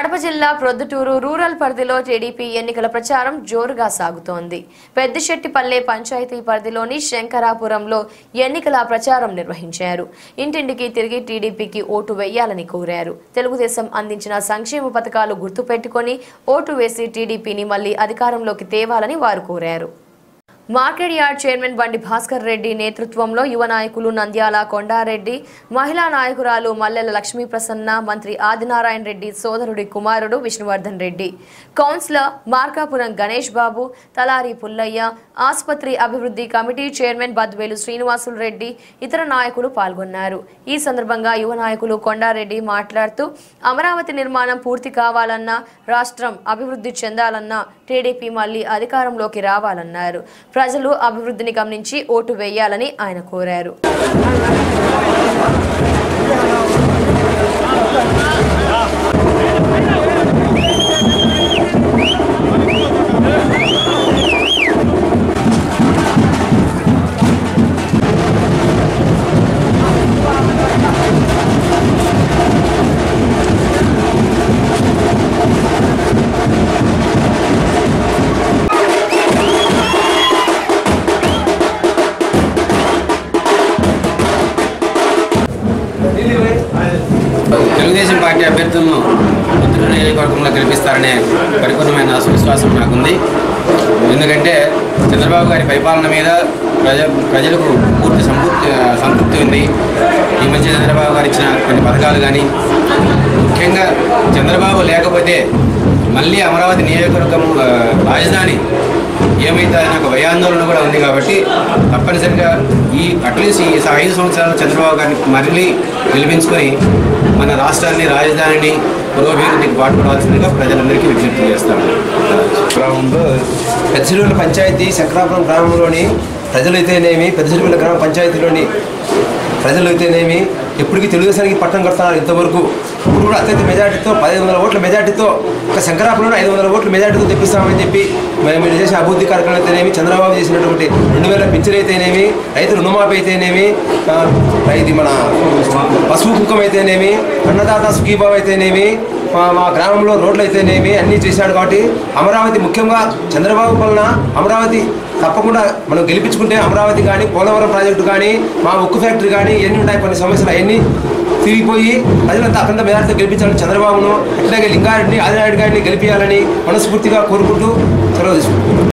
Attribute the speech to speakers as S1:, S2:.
S1: కడప జిల్లా ప్రొద్దుటూరు రూరల్ పరిధిలో టీడీపీ ఎన్నికల ప్రచారం జోరుగా సాగుతోంది. పెద్దశెట్టిపల్లె పంచాయతీ పరిధిలోని శంకరాపురంలో ఎన్నికల ప్రచారం నిర్వహించారు. ఇంటింటికి తిరిగి టీడీపీకి ఓటు వేయాలని కోరారు. తెలుగుదేశం అందించిన సంక్షేమ పథకాలు గుర్తుపెట్టుకొని ఓటు వేసి టీడీపీని మళ్ళీ అధికారంలోకి తేవాలని వారు కోరారు. మార్కెట్ యార్డ్ చైర్మన్ బండి భాస్కర్ రెడ్డి నేతృత్వంలో యువ నాయకులు నంద్యాల కొండారెడ్డి మహిళా నాయకురాలు మల్లెల లక్ష్మీ ప్రసన్న మంత్రి ఆదినారాయణ రెడ్డి సోదరుడి కుమారుడు విష్ణువర్ధన్ రెడ్డి. కౌన్సిలర్ మార్కాపురం గణేష్ బాబు తలారి పుల్లయ్య ఆసుపత్రి అభివృద్ధి కమిటీ చైర్మన్ బద్వేలు శ్రీనివాసులు రెడ్డి ఇతర నాయకులు పాల్గొన్నారు. ఈ సందర్భంగా యువ నాయకులు కొండారెడ్డి మాట్లాడుతూ అమరావతి నిర్మాణం పూర్తి కావాలన్నా రాష్ట్రం అభివృద్ధి చెందాలన్నా టీడీపీ మళ్ళీ అధికారంలోకి రావాలన్నారు. ప్రజలు అభివృద్ధిని గమనించి ఓటు వేయాలని ఆయన కోరారు.
S2: తెలుగుదేశం పార్టీ అభ్యర్థులను ఉత్తర నియోజకవర్గంలో గెలిపిస్తారనే పరిపూర్ణమైన విశ్వాసం నాకుంది. ఎందుకంటే చంద్రబాబు గారి పరిపాలన మీద ప్రజ ప్రజలకు పూర్తి సంపూర్తి సంతృప్తి ఉంది. ఈ మధ్య చంద్రబాబు గారు ఇచ్చిన కొన్ని పథకాలు కానీ ముఖ్యంగా చంద్రబాబు లేకపోతే మళ్ళీ అమరావతి నియోజకవర్గం రాజధాని ఏమైతే అనే ఒక భయాందోళన కూడా ఉంది కాబట్టి తప్పనిసరిగా ఈ అట్లీస్ట్ ఈ ఐదు సంవత్సరాలు చంద్రబాబు గారిని మళ్ళీ గెలిపించుకొని మన రాష్ట్రాన్ని రాజధానిని పురోభివృద్ధికి పాటుపడాల్సిందిగా ప్రజలందరికీ విజ్ఞప్తి చేస్తాను.
S3: గ్రామంలో పెద్దసిరిపల్లి పంచాయతీ శంకరాపురం గ్రామంలోని ప్రజలైతేనేమి పెద్దసిరిపల్లి గ్రామ పంచాయతీలోని ప్రజలైతేనేమి ఎప్పటికీ తెలుగుదేశానికి పట్టం కడుతున్నారు ఇంతవరకు. ఇప్పుడు కూడా అత్యంత మెజార్టీతో పదిహేను వందల ఓట్ల మెజార్టీతో ఒక శంకరాపురంలో ఐదు వందల ఓట్ల మెజార్టీతో తెప్పిస్తామని చెప్పి మేము మీరు చేసే అభివృద్ధి కార్యక్రమాలు అయితేనేమి చంద్రబాబు చేసినటువంటి రెండు వేల పింఛన్ అయితేనేమి రైతు రుణమాఫీ అయితేనేమి ఇది మన పశువు కుక్కం అయితేనేమి అన్నదాత సుఖీభావ అయితేనేమి మా మా గ్రామంలో రోడ్లు అయితేనేమి అన్నీ చేశాడు కాబట్టి అమరావతి ముఖ్యంగా చంద్రబాబు వలన అమరావతి తప్పకుండా మనం గెలిపించుకుంటే అమరావతి కానీ పోలవరం ప్రాజెక్టు కానీ మా ఉక్కు ఫ్యాక్టరీ కానీ ఎన్ని ఉన్నాయి కొన్ని సమస్యలు అవన్నీ తిరిగిపోయి ప్రజలంతా అఖండ మెజార్టీతో గెలిపించాలని చంద్రబాబును అట్లాగే లింగారెడ్డిని ఆదినాయుడు గారిని గెలిపించాలని మనస్ఫూర్తిగా కోరుకుంటూ సెలవు తీసుకుంటున్నాను